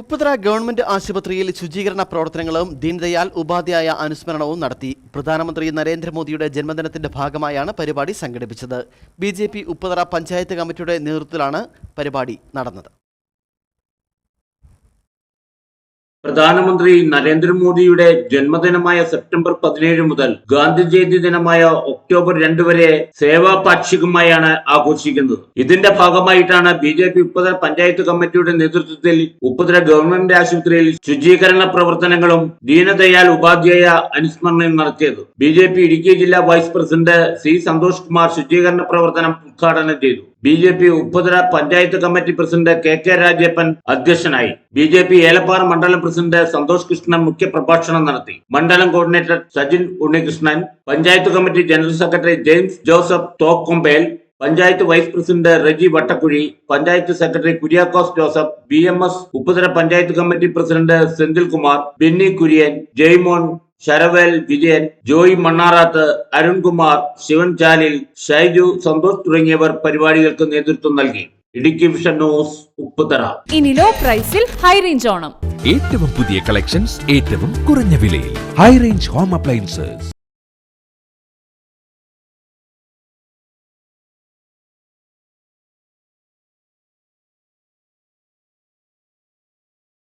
Upputhara government ആശുപത്രിയിൽ ശുചീകരണ പ്രവർത്തനങ്ങളും ദീൻദയാൽ ഉപാധ്യായ അനുസ്മരണവും നടത്തി. പ്രധാനമന്ത്രി നരേന്ദ്രമോദിയുടെ ജന്മദിനത്തിന്റെ ഭാഗമായാണ് പരിപാടി സംഘടിപ്പിച്ചത്. B J P Upputhara panchayat കമ്മിറ്റിയുടെ നേതൃത്വത്തിലാണ് പരിപാടി നടന്നത്. പ്രധാനമന്ത്രി നരേന്ദ്രമോദിയുടെ ജന്മദിനമായ സെപ്റ്റംബർ പതിനേഴ് മുതൽ ഗാന്ധി ജയന്തി ദിനമായ ഒക്ടോബർ രണ്ട് വരെ സേവാ പാക്ഷികമായാണ് ആഘോഷിക്കുന്നത്. ഇതിന്റെ ഭാഗമായിട്ടാണ് B J P Upputhara panchayat കമ്മിറ്റിയുടെ നേതൃത്വത്തിൽ ഉപ്പുതര ഗവൺമെന്റ് ആശുപത്രിയിൽ ശുചീകരണ പ്രവർത്തനങ്ങളും ദീനദയാൽ ഉപാധ്യായ അനുസ്മരണം നടത്തിയത്. ബി ജെ പി ഇടുക്കി ജില്ലാ vice president C Santhosh Kumar ശുചീകരണ പ്രവർത്തനം ഉദ്ഘാടനം ചെയ്തു. B J P Upputhara panchayat committee president K K Rajappan അധ്യക്ഷനായി. ബി ജെ പി ഏലപ്പാറ മണ്ഡലം പ്രസിഡന്റ് സന്തോഷ് കൃഷ്ണൻ മുഖ്യപ്രഭാഷണം നടത്തി. മണ്ഡലം coordinator Sajin Unnikrishnan panchayat committee general secretary James Joseph Thokkombel panchayat vice president Reji Vattakuzhi panchayat secretary Kuriakose Joseph B M S Upputhala panchayat committee president Senthil Kumar Benny Kurian Jaimon Saravel Vijayan Joy Mannarath Arunkumar Sivan Chalil Shaiju Santhosh തുടങ്ങിയവർ പരിപാടികൾക്ക് നേതൃത്വം നൽകി. Idukki vision news Upputhara. ഇനി low പ്രൈസിൽ high range Onam. ഏറ്റവും പുതിയ collections ഏറ്റവും കുറഞ്ഞ വിലയിൽ. High range home appliances.